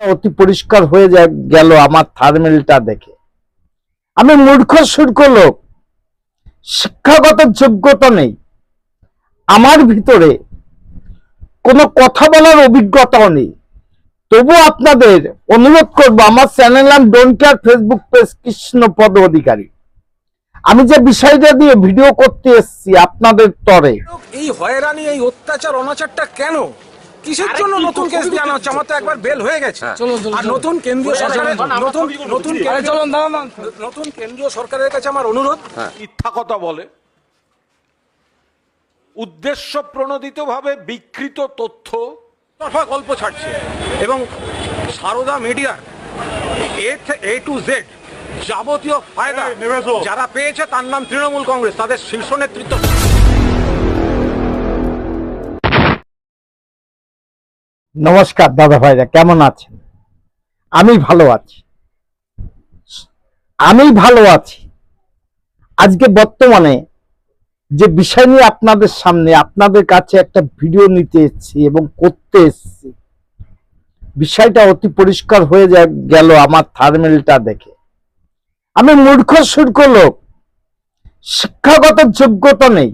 অতি পরিষ্কার হয়ে যায় গেল আমার থার্মেলটা দেখে। আমি মূর্খ, সূর্খ লোক। শিক্ষাগত যোগ্যতা নেই। আমার ভিতরে কোনো কথা বলার অভিজ্ঞতাও নেই। তবু আপনাদের অনুরোধ করব, আমার চ্যানেল নাম don't care Facebook page Krishnapada Adhikari. আমি যে বিষয়টা দিয়ে ভিডিও করতে এসেছি আপনাদের তরে। এই হয়রানি, এই অত্যাচার, অনাচারটা কেন? কিসের জন্য নতুন কেস আনা হচ্ছে? আমার তো একবার বেল হয়ে গেছে। আর নতুন কেন্দ্রীয় সরকারের নতুন নতুন নতুন কেন্দ্রীয় সরকারের কাছে আমার অনুরোধ। মিথ্যা কথা বলে। উদ্দেশ্য প্রণোদিতভাবে বিকৃত তথ্য। তরফা গল্প ছাড়ছে। এবং সারদা মিডিয়ার এ এ টু জেড যাবতীয় ফায়দা যারা পেয়েছে তার নাম তৃণমূল কংগ্রেস তাদের শীর্ষ নেতৃত্ব। নমস্কার দাদা ভাইরা, কেমন আছেন? আমি ভালো আছি। আমি ভালো আছি। আজকে বর্তমানে যে বিষয় নিয়ে আপনাদের সামনে, আপনাদের কাছে একটা ভিডিও নিতে এসেছি এবং করতে এসেছি। বিষয়টা অতি পরিষ্কার হয়ে গেল আমার থার্মেলটা দেখে। আমি মূর্খ, সূর্খ লোক। শিক্ষাগত যোগ্যতা নেই।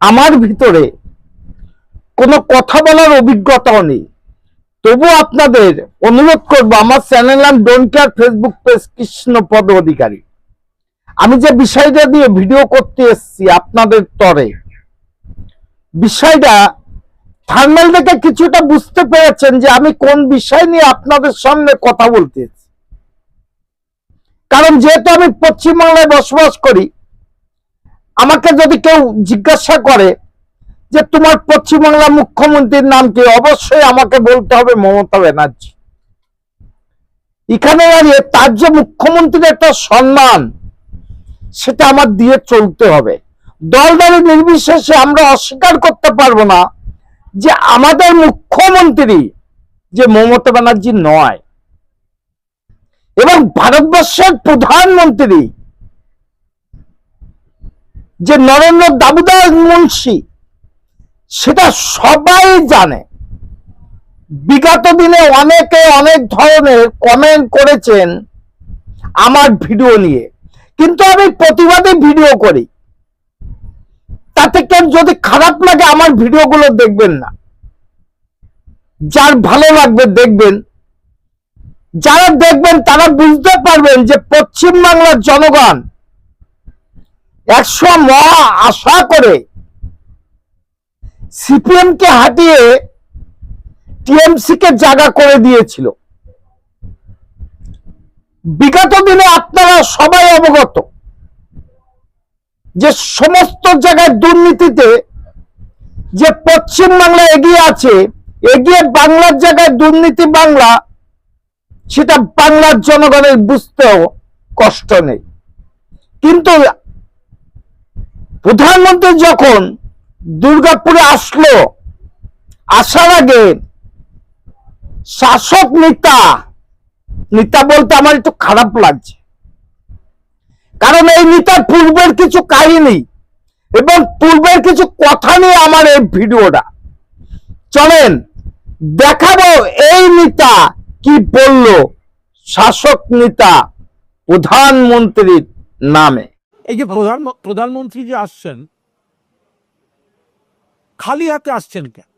আমার ভিতরে কোনো কথা বলার অভিজ্ঞতাও নেই। তবু আপনাদের অনুরোধ করব, আমার চ্যানেল নাম don't care Facebook page Krishnapada Adhikari. আমি যে বিষয়টা দিয়ে ভিডিও করতে এসেছি আপনাদের তরে, বিষয়টা থার্মাল দেখে কিছুটা বুঝতে পেরেছেন যে আমি কোন বিষয় নিয়ে আপনাদের সামনে কথা বলতে কারণ যেহেতু আমি পশ্চিমবাংলায় বসবাস করি, আমাকে যদি কেউ জিজ্ঞাসা করে যে তোমার পশ্চিমবাংলা মুখ্যমন্ত্রীর নাম কি? অবশ্যই আমাকে বলতে হবে মমতা ব্যানার্জি। এখানে দাঁড়িয়ে তার যে মুখ্যমন্ত্রীর একটা সম্মান, সেটা আমার দিয়ে চলতে হবে। দল দলদারি নির্বিশেষে আমরা অস্বীকার করতে পারব না যে আমাদের মুখ্যমন্ত্রী যে মমতা ব্যানার্জি নয়। এবং ভারতবর্ষের প্রধানমন্ত্রী যে নরেন্দ্র দামোদর মুন্সী সেটা সবাই জানে। বিগত দিনে অনেকে অনেক ধরনের কমেন্ট করেছেন আমার ভিডিও নিয়ে। কিন্তু আমি প্রতিবাদে ভিডিও করি। তাতে কেউ যদি খারাপ লাগে আমার ভিডিওগুলো দেখবেন না। যার ভালো লাগবে দেখবেন। যারা দেখবেন তারা বুঝতে পারবেন যে পশ্চিমবাংলার জনগণ একশো মহা আশা করে সিপিএম কে হাঁটিয়ে টিএমসি কে জায়গা করে দিয়েছিল। বিগত দিনে আপনারা সবাই অবগত যে সমস্ত জায়গায় দুর্নীতিতে যে পশ্চিম বাংলা এগিয়ে আছে, এগিয়ে বাংলার জায়গায় দুর্নীতি বাংলা, সেটা বাংলার জনগণের বুঝতেও কষ্ট নেই। কিন্তু প্রধানমন্ত্রী যখন দুর্গাপুরে আসলো। আসার আগে শাসক নেতা নেতা বলতে আমার একটু খারাপ লাগছে। কারণ এই নেতার পূর্বের কিছু কাহিনী এবং পূর্বের কিছু কথা নিয়ে আমার এই ভিডিওটা। চলেন, দেখাবো এই নেতা কি বলল শাসক নেতা প্রধানমন্ত্রীর নামে। এই যে প্রধান প্রধানমন্ত্রী যে আসছেন খালি হাতে আসছেন কেন?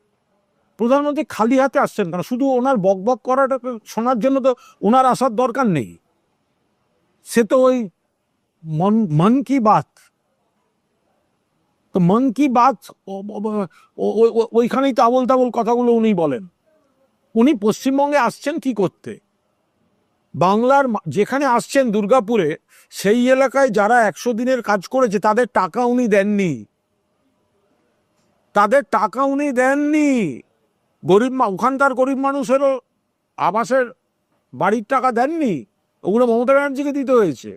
প্রধানমন্ত্রী খালি হাতে আসছেন কেন? শুধু ওনার বক বক করাটা শোনার জন্য তো ওনার আসার দরকার নেই। সে তো ওই মন মন কি বাত? তো মন কি বাত ওইখানেই তো তাবল কথাগুলো উনি বলেন। উনি পশ্চিমবঙ্গে আসছেন কি করতে? বাংলার যেখানে আসছেন দুর্গাপুরে, সেই এলাকায় যারা একশো দিনের কাজ করেছে, তাদের টাকা উনি দেননি। তাদের টাকা উনি দেননি। গরিব ওখানকার গরিব মানুষেরও আবাসের বাড়ির টাকা দেননি। ওগুলো মমতা ব্যানার্জিকে দিতে হয়েছে।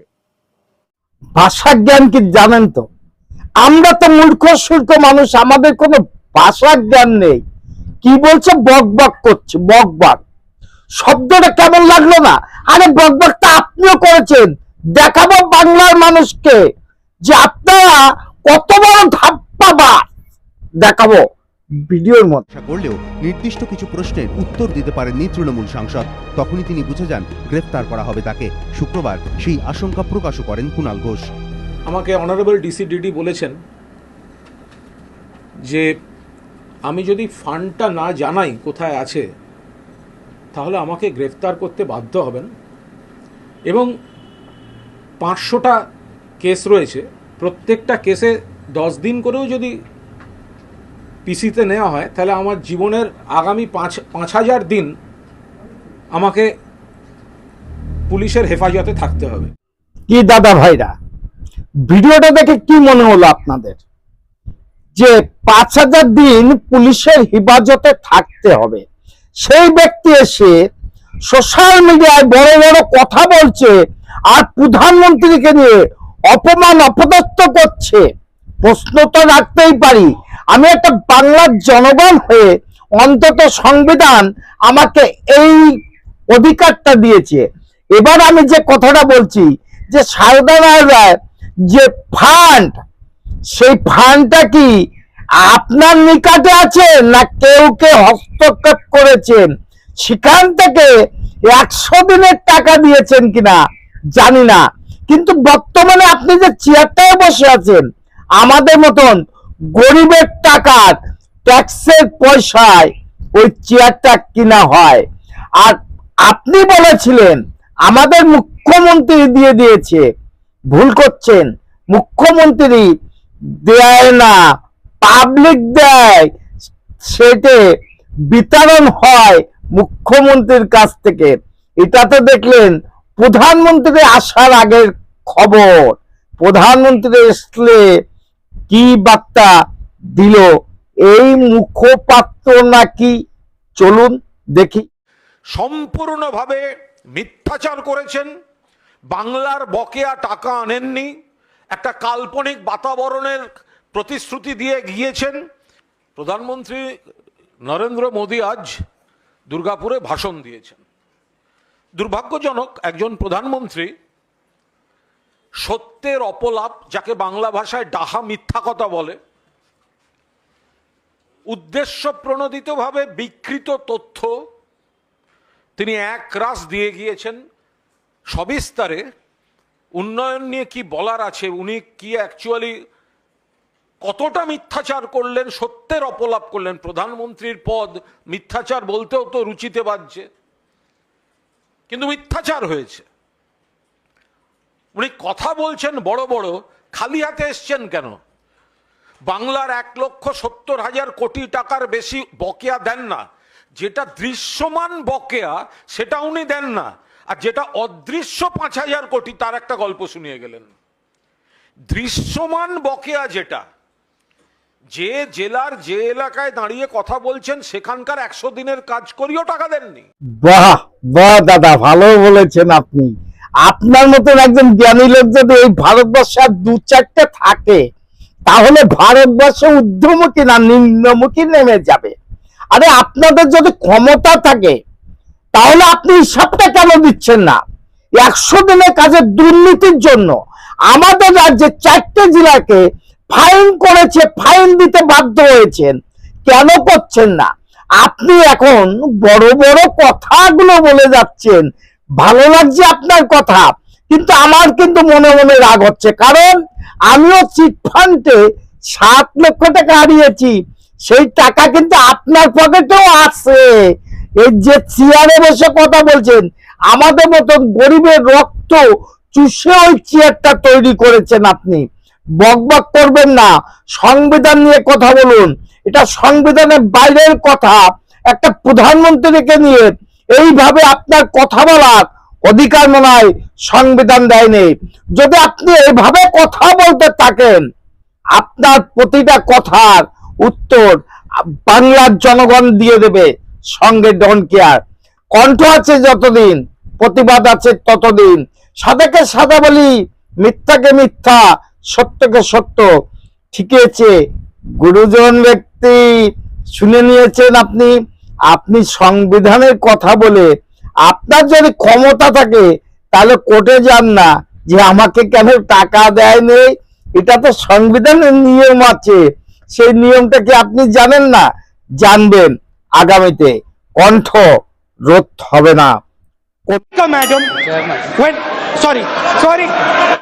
ভাষা জ্ঞান কি জানেন তো? আমরা তো মূর্খ সূর্খ মানুষ, আমাদের কোনো ভাষা জ্ঞান নেই। কি বলছে? বক বক করছে বক বক শব্দটা কেমন লাগল না? আরে বক বকটা আপনিও করেছেন। দেখাবো বাংলার মানুষকে যে আপনারা কত বড় ধাপ্পাবাজ। দেখাবো ভিডিওর মধ্যে। করলেও নির্দিষ্ট কিছু প্রশ্নের উত্তর দিতে পারেননি তৃণমূল সাংসদ। তখনই তিনি বুঝে যান গ্রেফতার করা হবে তাকে। শুক্রবার সেই আশঙ্কা প্রকাশও করেন কুণাল ঘোষ। আমাকে অনারেবল ডিসিডিডি বলেছেন যে আমি যদি ফান্ডটা না জানাই কোথায় আছে তাহলে আমাকে গ্রেফতার করতে বাধ্য হবেন। এবং পাঁচশোটা কেস রয়েছে। প্রত্যেকটা কেসে দশ দিন করেও যদি পিসিতে নেওয়া হয়, তাহলে আমার জীবনের আগামী পাঁচ পাঁচ হাজার দিন আমাকে পুলিশের হেফাজতে থাকতে হবে। কি দাদা ভাইরা, ভিডিওটা দেখে কি মনে হলো আপনাদের? যে পাঁচ হাজার দিন পুলিশের হেফাজতে থাকতে হবে। সেই ব্যক্তি এসে সোশ্যাল মিডিয়ায় বড় বড় কথা বলছে আর প্রধানমন্ত্রীকে নিয়ে অপমান, অপদস্থ করছে। প্রশ্ন তো রাখতেই পারি আমি একটা বাংলার জনগণ হয়ে অন্তত সংবিধান আমাকে এই অধিকারটা দিয়েছে। এবার আমি যে কথাটা বলছি যে সারদা রায় যে ফান্ড সেই ফান্ডটা কি আপনার নিকটে আছে না কেউ কে হস্তক্ষেপ করেছেন সেখান থেকে একশো দিনের টাকা দিয়েছেন কিনা জানি না। কিন্তু বর্তমানে আপনি যে চেয়ারটায় বসে আছেন, আমাদের মতন গরিবের টাকা ট্যাক্সের পয়সায় ওই চেয়ারটা কিনা হয়। আর আপনি বলেছিলেন, আমাদের মুখ্যমন্ত্রী দিয়ে দিয়েছে। ভুল করছেন। মুখ্যমন্ত্রী দেয় না পাবলিক দেয়, সেটে বিতরণ হয় মুখ্যমন্ত্রীর কাছ থেকে। এটা তো দেখলেন প্রধানমন্ত্রী আসার আগের খবর। প্রধানমন্ত্রী আসলে কি বার্তা দিল এই মুখপাত্র নাকি? চলুন দেখি। সম্পূর্ণভাবে মিথ্যাচার করেছেন। বাংলার বকেয়া টাকা আনেননি। একটা কাল্পনিক বাতাবরণের প্রতিশ্রুতি দিয়ে গিয়েছেন। প্রধানমন্ত্রী নরেন্দ্র মোদী আজ দুর্গাপুরে ভাষণ দিয়েছেন। দুর্ভাগ্যজনক একজন প্রধানমন্ত্রী সত্যের অপলাপ যাকে বাংলা ভাষায় ডাহা মিথ্যা কথা বলে, উদ্দেশ্য প্রণোদিতভাবে বিকৃত তথ্য তিনি এক রাস দিয়ে গিয়েছেন, সবিস্তারে উন্নয়ন নিয়ে কি বলার আছে, উনি কি অ্যাকচুয়ালি কতটা মিথ্যাচার করলেন, সত্যের অপলাপ করলেন, প্রধানমন্ত্রীর পদ মিথ্যাচার বলতেও তো রুচিতে বাজছে, কিন্তু মিথ্যাচার হয়েছে। উনি কথা বলছেন বড় বড়, খালি হাতে এসছেন কেন? বাংলার এক লক্ষ সত্তর হাজার কোটি টাকার বেশি বকেয়া দেন না। যেটা দৃশ্যমান বকেয়া, সেটা উনি দেন না। আর যেটা অদৃশ্য পাঁচ হাজার কোটি, তার একটা গল্প শুনিয়ে গেলেন। দৃশ্যমান বকেয়া যেটা, যে জেলার যে এলাকায় দাঁড়িয়ে কথা বলছেন, সেখানকার একশো দিনের কাজ করিও টাকা দেননি। বাহ বাহ দাদা, ভালো বলেছেন আপনি। আপনার মতন একজন জ্ঞানী লোক যদি এই ভারতবর্ষে আর দু চারটে থাকে, তাহলে ভারতবর্ষ ঊর্ধ্বমুখী না, নিম্নমুখী নেমে যাবে? আরে আপনাদের যদি ক্ষমতা থাকে, তাহলে আপনি হিসাবটা কেন দিচ্ছেন না? একশো দিনের কাজের দুর্নীতির জন্য আমাদের রাজ্যে চারটে জেলাকে ফাইন করেছে, ফাইন দিতে বাধ্য হয়েছেন। কেন করছেন না? আপনি এখন বড় বড় কথাগুলো বলে যাচ্ছেন ভালো লাগছে আপনার কথা, কিন্তু আমার কিন্তু মনে মনে রাগ হচ্ছে। কারণ আমিও চিট ফান্ডে সাত লক্ষ টাকা হারিয়েছি, সেই টাকা কিন্তু আপনার পকেটেও আছে। এই যে চেয়ারে বসে কথা বলছেন, আমাদের মতন গরিবের রক্ত চুষে ওই চেয়ারটা তৈরি করেছেন আপনি। বকবক করবেন না, সংবিধান নিয়ে কথা বলুন। এটা সংবিধানের বাইরের কথা। একটা প্রধানমন্ত্রীকে নিয়ে এইভাবে আপনার কথা বলার অধিকার মনে হয় সংবিধান দেয়নি। যদি আপনি এইভাবে কথা বলতে থাকেন, আপনার প্রতিটা কথার উত্তর বাংলার জনগণ দিয়ে দেবে, সঙ্গে ডন কেয়ার। কণ্ঠ আছে যতদিন, প্রতিবাদ আছে ততদিন। সাদাকে সাদা বলি, মিথ্যাকে মিথ্যা, সত্যকে সত্য। ঠিকই আছে গুরুজন ব্যক্তি, শুনে নিয়েছেন আপনি। আপনি সংবিধানের কথা বলে আপনার যদি ক্ষমতা থাকে তাহলে কোর্টে যান না। যে আমাকে কেন টাকা দেয়নি এটা তো সংবিধানের নিয়ম আছে। সেই নিয়মটা কি আপনি জানেন না? জানবেন আগামীতে। কণ্ঠ রোধ হবে না. When, sorry, sorry.